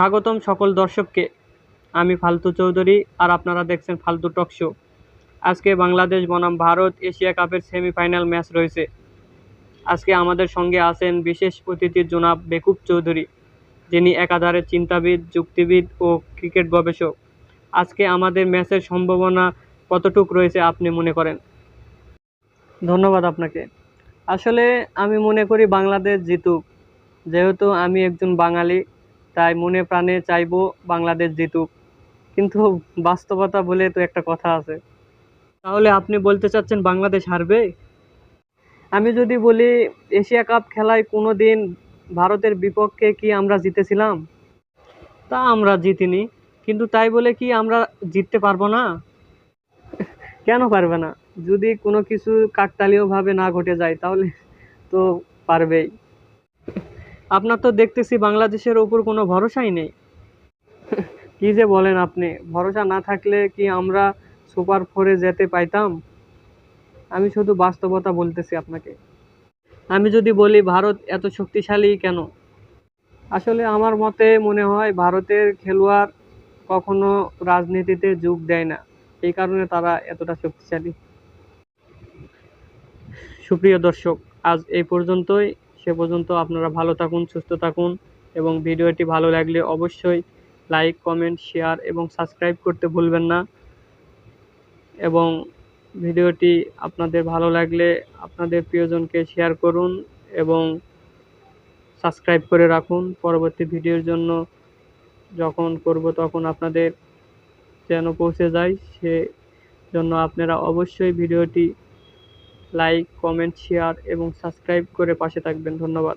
স্বাগতম সকল দর্শককে। আমি ফালতু চৌধুরী আর আপনারা দেখছেন ফালতু টক শো। আজকে বাংলাদেশ বনাম ভারত এশিয়া কাপের সেমিফাইনাল ম্যাচ রয়েছে। আজকে আমাদের সঙ্গে আছেন বিশেষ অতিথি জোনাব বেকুব চৌধুরী, যিনি একাধারে চিন্তাবিদ, যুক্তিবিদ ও ক্রিকেট গবেষক। আজকে আমাদের ম্যাচের সম্ভাবনা কতটুক রয়েছে আপনি মনে করেন? ধন্যবাদ আপনাকে। আসলে আমি মনে করি বাংলাদেশ জিতুক। যেহেতু আমি একজন বাঙালি তাই মনে প্রাণে চাইব বাংলাদেশ জিতুক। কিন্তু বাস্তবতা বলে তো একটা কথা আছে। তাহলে আপনি বলতে চাচ্ছেন বাংলাদেশ হারবে? আমি যদি বলি, এশিয়া কাপ খেলায় কোনো দিন ভারতের বিপক্ষে কি আমরা জিতেছিলাম? তা আমরা জিতিনি। কিন্তু তাই বলে কি আমরা জিততে পারব না? কেন পারবে না? যদি কোনো কিছু কাকতালীয়ভাবে না ঘটে যায়, তাহলে তো পারবেই। আপনার তো দেখতেছি বাংলাদেশের ওপর কোনো ভরসাই নেই। কি যে বলেন আপনি, ভরসা না থাকলে কি আমরা সুপার ফোরে যেতে পাইতাম? আমি শুধু বাস্তবতা বলতেছি আপনাকে। আমি যদি বলি ভারত এত শক্তিশালী কেন? আসলে আমার মতে মনে হয় ভারতের খেলোয়াড় কখনো রাজনীতিতে যোগ দেয় না। এই কারণে তারা এতটা শক্তিশালী। সুপ্রিয় দর্শক, আজ এই পর্যন্তই। সে পর্যন্ত আপনারা ভালো থাকুন, সুস্থ থাকুন এবং ভিডিওটি ভালো লাগলে অবশ্যই লাইক, কমেন্ট, শেয়ার এবং সাবস্ক্রাইব করতে ভুলবেন না এবং ভিডিওটি আপনাদের ভালো লাগলে আপনাদের প্রিয়জনকে শেয়ার করুন এবং সাবস্ক্রাইব করে রাখুন। পরবর্তী ভিডিওর জন্য যখন করব তখন আপনাদের যেন পৌঁছে যায়, সে জন্য আপনারা অবশ্যই ভিডিওটি লাইক কমেন্ট শেয়ার এবং সাবস্ক্রাইব করে পাশে থাকবেন। ধন্যবাদ।